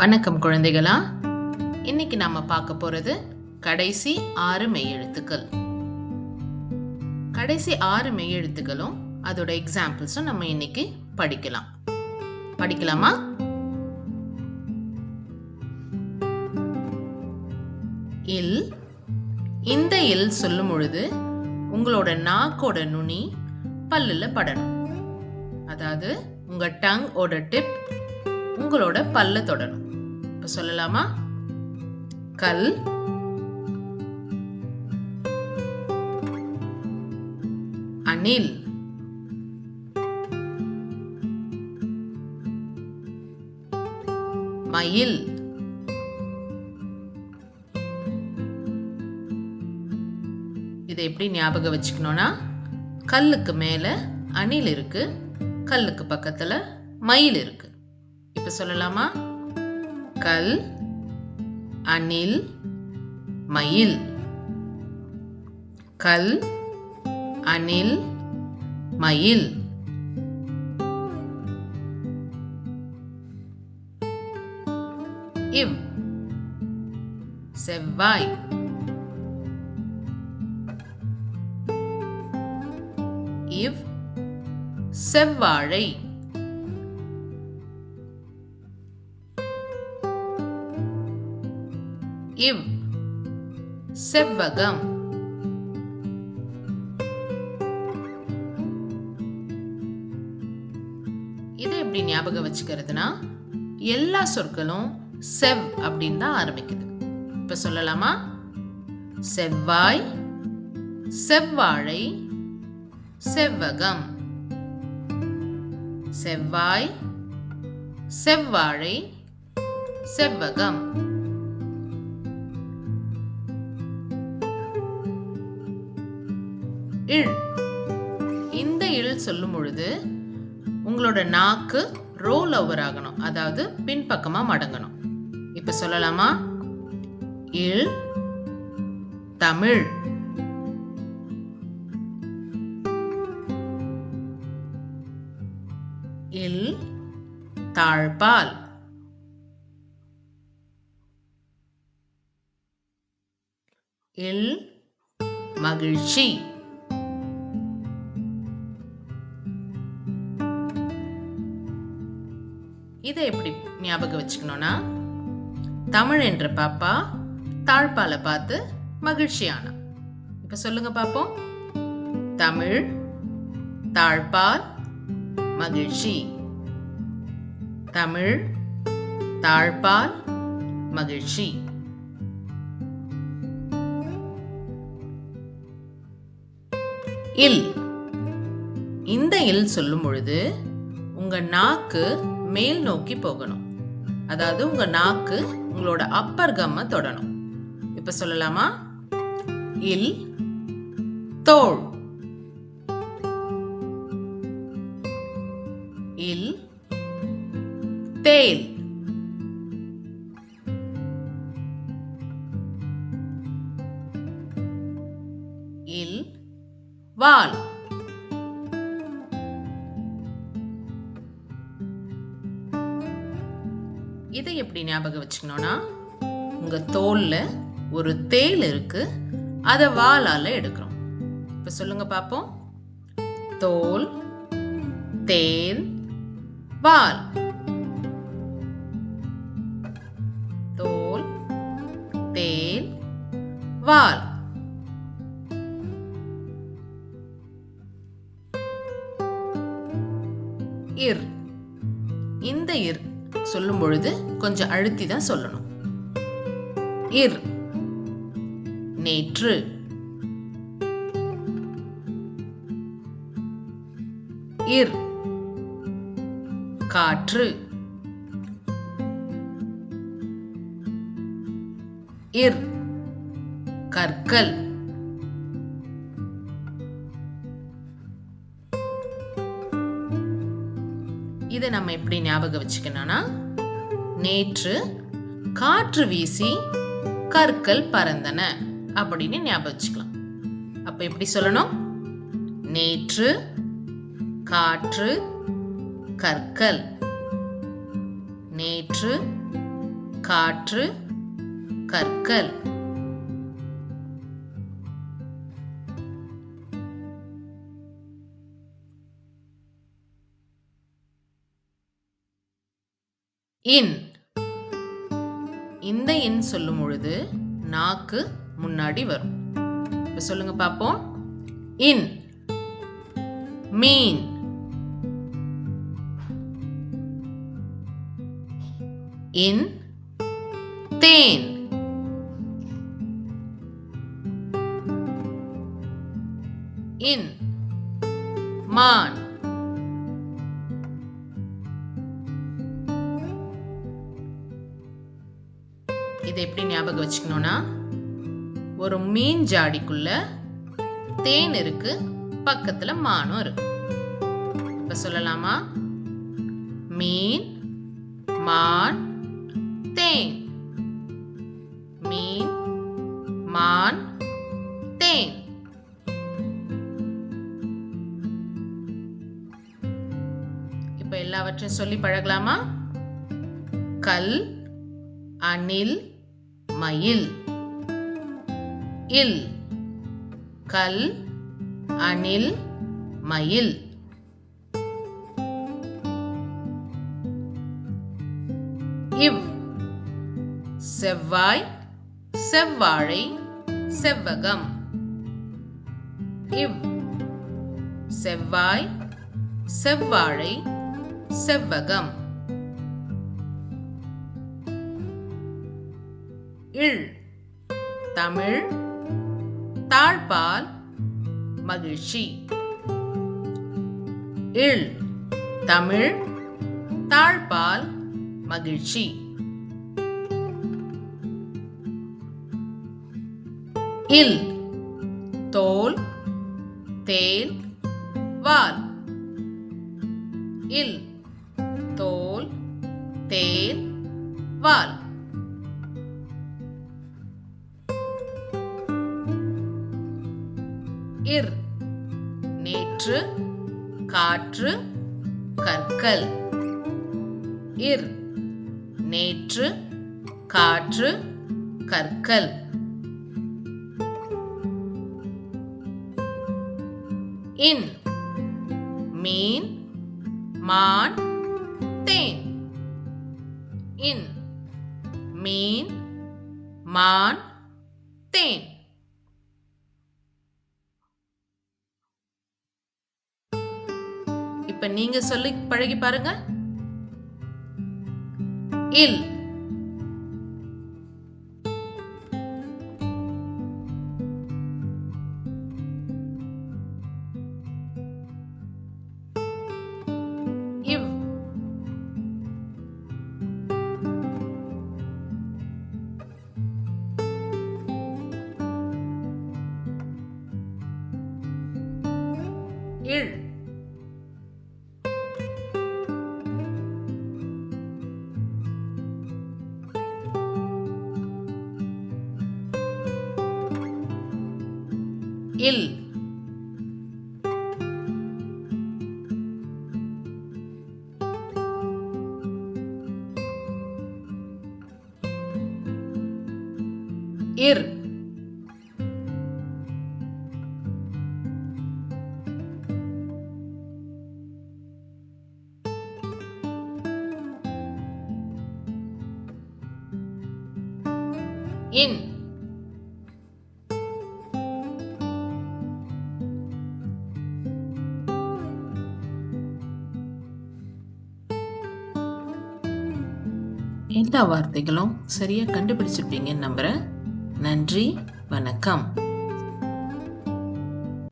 வணக்கம் குழந்தைகளா. இன்னைக்கு நாம பார்க்க போறது கடைசி ஆறு மெய்யெழுத்துக்கள். கடைசி ஆறு மெய்யெழுத்துக்களும் அதோட எக்ஸாம்பிள்ஸும் நம்ம இன்னைக்கு படிக்கலாம். படிக்கலாமா? இல் இந்த இல் சொல்லும் பொழுது உங்களோட நாக்கோட நுனி பல்லுல படணும். அதாவது உங்க டங் ஓட டிப் உங்களோட பல்ல தொடணும். இப்ப சொல்லலாமா? கல். அணில். மயில். இதை எப்படி ஞாபகம் வச்சுக்கணும்னா கல்லுக்கு மேல அணில் இருக்கு கல்லுக்கு பக்கத்துல மயில் இருக்கு. இப்ப சொல்லலாமா? கல் அணில் மயில். கல் அணில் மயில். இவ். செவ்வாய். இவ். செவ்வாழை. இவ். செவ்வகம். இதை எப்படி ஞாபகம் வச்சுக்கிறதுனா எல்லா சொற்களும் செவ் அப்படின்னு தான் ஆரம்பிக்குது. இப்ப சொல்லலாமா? செவ்வாய் செவ்வாழை செவ்வகம். செவ்வாய் செவ்வாழை செவ்வகம். இழ் இந்த இழ் சொல்லும் பொழுது உங்களோட நாக்கு ரோல் ஓவர் ஆகணும். அதாவது பின்பக்கமாக மடங்கணும். இப்போ சொல்லலாமா? இழ் தமிழ். இல் தாழ்பால். இல் மகிழ்ச்சி. இதை எப்படி ஞாபகம் வச்சுக்கணும்னா தமிழ் என்ற பாப்பா தாழ்பால பார்த்து மகிழ்ச்சியானா. இப்ப சொல்லுங்க பாப்போம். தமிழ் தாழ்பால் மகிழ்ச்சி. தமிழ் தாழ்பால் மகிழ்ச்சி. இல். இந்த இல் சொல்லும் பொழுது உங்க நாக்கு மேல் நோக்கி போகணும். அதாவது உங்க நாக்கு உங்களோட அப்பர் கம்ம தொடணும். இப்ப சொல்லலாமா? இல் தோல் இல் தேல். இல் வால். எப்படி ஞாபகம் வச்சுக்கணும்னா உங்க தோல்ல ஒரு தேல் இருக்கு அதை வாலால எடுக்கிறோம். இப்ப சொல்லுங்க பாப்போம். தோல் தேல் வால். தோல் தேல் வால். இர். இந்த இர். சொல்லும் பொழுது கொஞ்சம் அழுத்தி தான் சொல்லணும். இர். நேற்று. இர். காற்று. இர். கற்கள். இதை நம்ம எப்படி ஞாபகம் வச்சுக்கணும்னா நேற்று காற்று வீசி கற்கள் பறந்தன அப்படின்னு ஞாபகம் வச்சுக்கலாம். அப்ப எப்படி சொல்லணும்? நேற்று காற்று கற்கள். நேற்று காற்று கற்கள். இன். இந்த இன் சொல்லும் பொழுது நாக்கு முன்னாடி வரும். இப்ப சொல்லுங்க பார்ப்போம் இன். மீன். இன். தேன். இன். மான். இதை எப்படி ஞாபகம் வச்சுக்கணும்னா ஒரு மீன் ஜாடிக்குள்ள தேன் இருக்கு பக்கத்துல மானும் இருக்கு. இப்ப சொல்லலாமா? மீன் மான் தேன். மீன் மான் தேன். இப்ப எல்லாவற்றையும் சொல்லி பழகலாமா? கல் அணில் மயில் இல் கல் அணில் மயில் இவ் செவ்வாய் செவ்வாழை செவ்வகம் இவ் செவ்வாய் செவ்வாழை செவ்வகம் இழ் தமிழ். தாழ்பால். மகிழ்ச்சி. இழ் தமிழ். தாழ்பால். மகிழ்ச்சி. இல். தோல். தேல். வால். இல். தோல். தேல். வால். இர். நேற்று காற்று கற்கள். இர். நேற்று காற்று கற்கள். இன். மீன் மான் தேன். இன். மீன் மான் தேன். இப்ப நீங்க சொல்லி பழகி பாருங்க. இல். இல். இர். இன். எல்லா வார்த்தைகளும் சரியாக கண்டுபிடிச்சிருப்பீங்கன்னு நம்புகிறேன் நன்றி வணக்கம்.